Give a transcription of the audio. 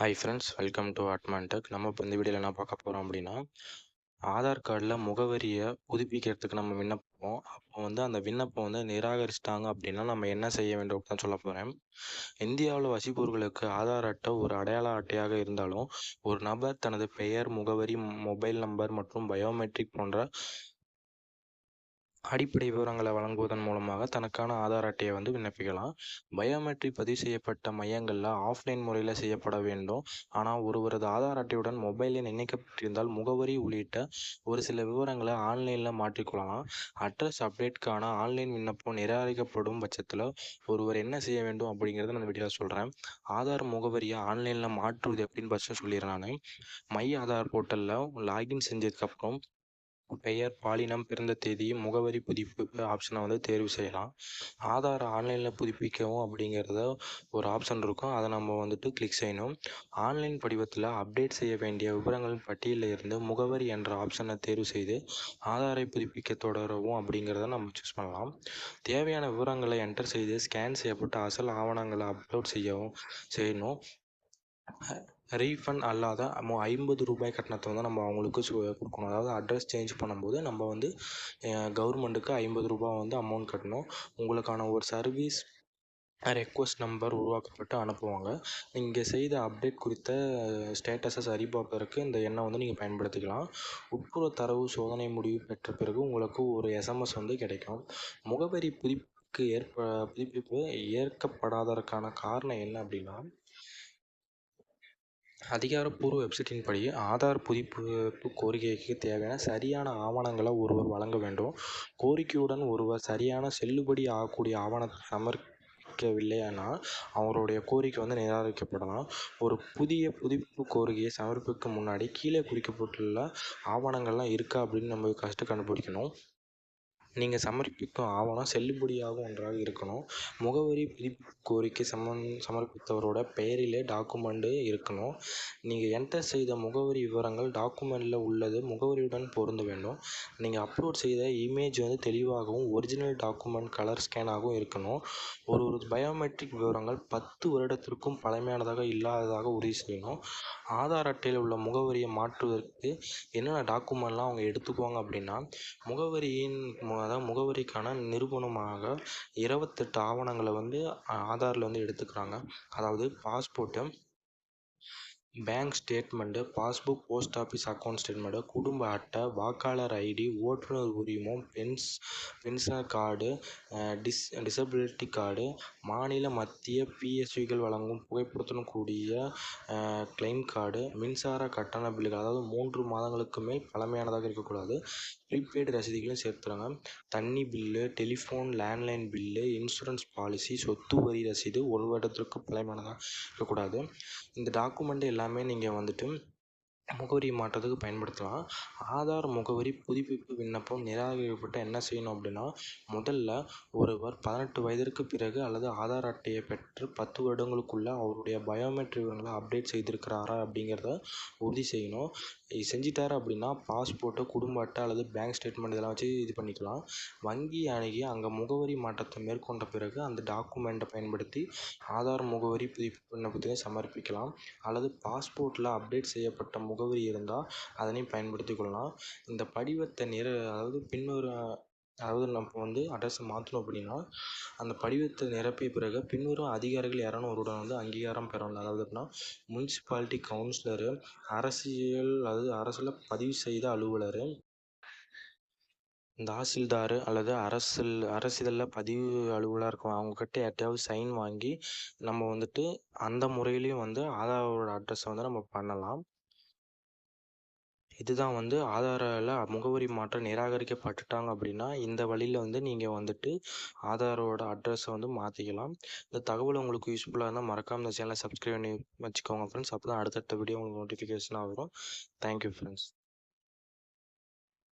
Hi friends welcome to அட்மான்டெக் நம்ம இப்போ இந்த வீடியோவில் என்ன பார்க்க போகிறோம் அப்படின்னா ஆதார் கார்டில் முகவரியை புதுப்பிக்கிறதுக்கு நம்ம விண்ணப்பம் அப்போ வந்து அந்த விண்ணப்பம் வந்து நிராகரிச்சிட்டாங்க அப்படின்னா நம்ம என்ன செய்ய வேண்டும் அப்படின்னு சொல்ல போகிறேன் இந்தியாவில் வசிப்பவர்களுக்கு ஆதார் அட்டை ஒரு அடையாள அட்டையாக இருந்தாலும் ஒரு நபர் தனது பெயர் முகவரி மொபைல் நம்பர் மற்றும் பயோமெட்ரிக் போன்ற அடிப்படை விவரங்களை வழங்குவதன் மூலமாக தனக்கான ஆதார் அட்டையை வந்து விண்ணப்பிக்கலாம். பயோமெட்ரிக் பதிவு செய்யப்பட்ட மையங்களில் ஆஃப்லைன் முறையில் செய்யப்பட வேண்டும். ஆனால் ஒருவரது ஆதார் அட்டையுடன் மொபைல் எண் இணைக்கப்பட்டிருந்தால் முகவரி உள்ளிட்ட ஒரு சில விவரங்களை ஆன்லைனில் மாற்றிக்கொள்ளலாம். அட்ரஸ் அப்டேட்கான ஆன்லைன் விண்ணப்பம் நிராகரிக்கப்படும் பட்சத்தில் ஒருவர் என்ன செய்ய வேண்டும் அப்படிங்கிறத நான் வீடியோவில் சொல்கிறேன் ஆதார் முகவரியை ஆன்லைனில் மாற்றுவது எப்படின்னு ஃபஸ்ட்டு சொல்லிடுறேன் நான். மை ஆதார் போர்ட்டலில் லாகின் செஞ்சதுக்கப்புறம் பெயர் பாலினம் பிறந்த தேதி முகவரி புதுப்பிப்பு ஆப்ஷனை வந்து தேர்வு செய்யலாம். ஆதார் ஆன்லைனில் புதுப்பிக்கவும் அப்படிங்கிறத ஒரு ஆப்ஷன் இருக்கும். அதை நம்ம வந்துட்டு கிளிக் செய்யணும். ஆன்லைன் படிவத்தில் அப்டேட் செய்ய வேண்டிய விவரங்களின் பட்டியலில் இருந்து முகவரி என்ற ஆப்ஷனை தேர்வு செய்து ஆதாரை புதுப்பிக்க தொடரவும் அப்படிங்கிறத நம்ம சூஸ் பண்ணலாம். தேவையான விவரங்களை என்டர் செய்து ஸ்கேன் செய்யப்பட்டு அசல் ஆவணங்களை அப்லோட் செய்யவும் செய்யணும். ரீஃபண்ட் அல்லாத ஐம்பது ரூபாய் கட்டணத்தை வந்து நம்ம அவங்களுக்கு சு கொடுக்கணும். அதாவது அட்ரஸ் சேஞ்ச் பண்ணும்போது நம்ம வந்து கவர்மெண்ட்டுக்கு ஐம்பது ரூபாய் வந்து அமௌண்ட் கட்டணும். உங்களுக்கான ஒரு சர்வீஸ் ரெக்வஸ்ட் நம்பர் உருவாக்கப்பட்டு அனுப்புவாங்க. நீங்கள் செய்த அப்டேட் குறித்த ஸ்டேட்டஸை சரிபார்ப்பதற்கு இந்த எண்ணை வந்து நீங்கள் பயன்படுத்திக்கலாம். உட்புற தரவு சோதனை முடிவு பெற்ற பிறகு உங்களுக்கு ஒரு எஸ்எம்எஸ் வந்து கிடைக்கும். முகவரி புதுப்பிக்கு ஏற்ப புதுப்பிப்பு ஏற்கப்படாததற்கான காரணம் என்ன அப்படின்னா அதிகாரப்பூர்வ வெப்சைட்டின் படி ஆதார் புதுப்பிப்பு கோரிக்கைக்கு தேவையான சரியான ஆவணங்களை ஒருவர் வழங்க வேண்டும். கோரிக்கையுடன் ஒருவர் சரியான செல்லுபடி ஆகக்கூடிய ஆவணத்தை சமர்ப்பிக்கவில்லையானால் அவருடைய கோரிக்கை வந்து நிராகரிக்கப்படலாம். ஒரு புதிய புதுப்பிப்பு கோரிக்கையை சமர்ப்பிக்கும் முன்னாடி கீழே குறிக்கப்பட்டுள்ள ஆவணங்கள்லாம் இருக்கா அப்படின்னு நம்ம ஃபஸ்ட்டு கண்டுபிடிக்கணும். நீங்கள் சமர்ப்பிக்கும் ஆவணம் செல்லுபடியாகும் ஒன்றாக இருக்கணும். முகவரி புதுப்பிப்பு கோரிக்கை சமன் சமர்ப்பித்தவரோட பெயரிலே டாக்குமெண்ட்டு இருக்கணும். நீங்கள் என்டர் செய்த முகவரி விவரங்கள் டாக்குமெண்ட்டில் உள்ளது முகவரியுடன் பொருந்த வேண்டும். நீங்கள் அப்லோட் செய்த இமேஜ் வந்து தெளிவாகவும் ஒரிஜினல் டாக்குமெண்ட் கலர் ஸ்கேனாகவும் இருக்கணும். ஒரு ஒரு பயோமெட்ரிக் விவரங்கள் பத்து வருடத்திற்கும் பழமையானதாக இல்லாததாக உறுதி செய்யணும். ஆதார் அட்டையில் உள்ள முகவரியை மாற்றுவதற்கு என்னென்ன டாக்குமெண்ட்லாம் அவங்க எடுத்துக்குவாங்க அப்படின்னா முகவரியின் அதாவது முகவரிக்கான நிரூபணமாக இருபத்தெட்டு ஆவணங்களை வந்து ஆதாரில் வந்து எடுத்துக்கிறாங்க. அதாவது passport bank statement passbook post office account statement குடும்ப அட்டை வாக்காளர் ஐடி ஓட்டுநர் உரிமம் pens pensioner card dis disability card மாநில மத்திய பிஎஸ்விகள் வழங்கும் புகைப்படத்துடன் கூடிய கிளைம் கார்டு மின்சார கட்டண பில்லுகள் அதாவது மூன்று மாதங்களுக்கு மேல் பழமையானதாக இருக்கக்கூடாது. ப்ரீபெய்டு ரசீதுகளையும் சேர்த்துறாங்க தண்ணி bill telephone landline bill insurance policy சொத்து வரி ரசீது ஒரு வருடத்திற்கு பழமையானதாக இருக்கக்கூடாது. இந்த டாக்குமெண்ட் எல்லாமே நீங்கள் வந்துட்டு முகவரி மாற்றத்துக்கு பயன்படுத்தலாம். ஆதார் முகவரி புதுப்பிப்பு விண்ணப்பம் நிராகரிக்கப்பட்ட என்ன செய்யணும் அப்படின்னா முதல்ல ஒருவர் பதினெட்டு வயதிற்கு பிறகு அல்லது ஆதார் அட்டையை பெற்று பத்து வருடங்களுக்குள்ள அவருடைய பயோமெட்ரிக் விவரங்களை அப்டேட் செய்திருக்கிறாரா அப்படிங்கிறத உறுதி செய்யணும். இது செஞ்சிட்டாரு அப்படின்னா பாஸ்போர்ட்டு குடும்ப அட்டை அல்லது பேங்க் ஸ்டேட்மெண்ட் இதெல்லாம் வச்சு இது பண்ணிக்கலாம். வங்கி அணுகி அங்கே முகவரி மாற்றத்தை மேற்கொண்ட பிறகு அந்த டாக்குமெண்ட்டை பயன்படுத்தி ஆதார் முகவரி புதுப்பிப்பு விண்ணப்பத்தை சமர்ப்பிக்கலாம். அல்லது பாஸ்போர்ட்டில் அப்டேட் செய்யப்பட்ட முகவரி இருந்தால் அதனையும் பயன்படுத்தி கொள்ளலாம் இந்த படிவத்தை நிற அதாவது பின்வரும் அதாவது நம்ம வந்து அட்ரஸை மாற்றணும் அப்படின்னா அந்த படிவத்தை நிரப்பிய பிறகு பின்வரும் அதிகாரிகள் இரநூறுடன் வந்து அங்கீகாரம் பெறணும் அதாவது எப்படின்னா முனிசிபாலிட்டி கவுன்சிலரு அரசியல் அதாவது அரசில் பதிவு செய்த அலுவலர் தாசில்தார் அல்லது அரசில் அரசிதழில் பதிவு அலுவலாக இருக்கும் அவங்கக்கிட்ட யார்கிட்டயாவது சைன் வாங்கி நம்ம வந்துட்டு அந்த முறையிலையும் வந்து ஆதாரோட அட்ரஸை வந்து நம்ம பண்ணலாம். இதுதான் வந்து ஆதாரில் முகவரி மாற்றம் நிராகரிக்கப்பட்டுட்டாங்க அப்படின்னா இந்த வழியில் வந்து நீங்கள் வந்துட்டு ஆதாரோட அட்ரஸை வந்து மாற்றிக்கலாம் இந்த தகவல் உங்களுக்கு யூஸ்ஃபுல்லாக இருந்தால் மறக்காமல் இந்த சேனலை சப்ஸ்கிரைப் பண்ணி வச்சுக்கோங்க ஃப்ரெண்ட்ஸ் அப்போ தான் அடுத்தடுத்த வீடியோ உங்களுக்கு நோட்டிஃபிகேஷனாக வரும். Thank you friends